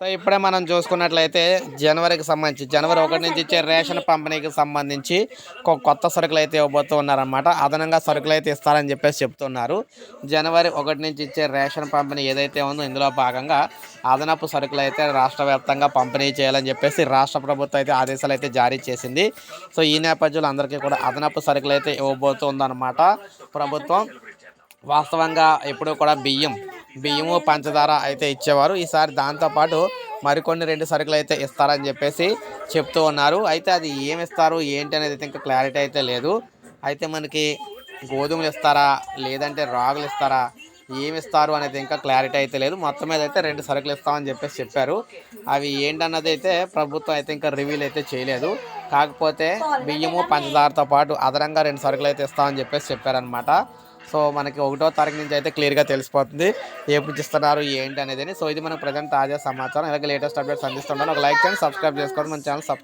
So ఇప్పుడే మనం చూసుకున్నట్లయితే జనవరికి సంబంధించి జనవరి ఒకటి నుంచి ఇచ్చే రేషన్ పంపిణీకి సంబంధించి కొ- కొత్త సరుకులు అయితే ఇవ్వబోతూ ఉన్నారన్నమాట. అదనంగా సరుకులు అయితే ఇస్తారని చెప్పేసి చెప్తున్నారు. జనవరి ఒకటి నుంచి ఇచ్చే రేషన్ పంపిణీ ఏదైతే ఉందో ఇందులో భాగంగా అదనపు సరుకులు అయితే రాష్ట్ర వ్యాప్తంగా పంపిణీ చేయాలని చెప్పేసి రాష్ట్ర ప్రభుత్వం అయితే ఆదేశాలు అయితే జారీ చేసింది. సో ఈ నేపథ్యంలో అందరికీ కూడా అదనపు సరుకులు అయితే ఇవ్వబోతుందన్నమాట ప్రభుత్వం. వాస్తవంగా ఎప్పుడూ కూడా బియ్యం బియ్యము పంచదార అయితే ఇచ్చేవారు. ఈసారి దాంతోపాటు మరికొన్ని రెండు సరుకులు అయితే ఇస్తారని చెప్పేసి చెప్తూ ఉన్నారు. అయితే అది ఏమి ఇస్తారు ఏంటి అనేది అయితే ఇంకా క్లారిటీ అయితే లేదు. అయితే మనకి గోధుమలు ఇస్తారా లేదంటే రాగులు ఇస్తారా ఏమి ఇస్తారు అనేది ఇంకా క్లారిటీ అయితే లేదు. మొత్తం మీద అయితే రెండు సరుకులు ఇస్తామని చెప్పేసి చెప్పారు. అవి ఏంటన్నది అయితే ప్రభుత్వం అయితే ఇంకా రివీల్ అయితే చేయలేదు. కాకపోతే బియ్యము పంచదారతో పాటు అదనంగా రెండు సరుకులు అయితే ఇస్తామని చెప్పేసి చెప్పారనమాట సో మనకి ఒకటో తారీఖు నుంచి అయితే క్లియర్గా తెలిసిపోతుంది. ఎప్పుడు ఇస్తున్నారు ఏంటి అనేది సో ఇది మనకు ప్రజెంట్ తాజా సమాచారం. ఇలాగే లేటెస్ట్ అప్డేట్స్ అందిస్తుంటాను ఒక లైక్ చేయండి సబ్స్క్రైబ్ చేసుకోండి. మన ఛానల్ సబ్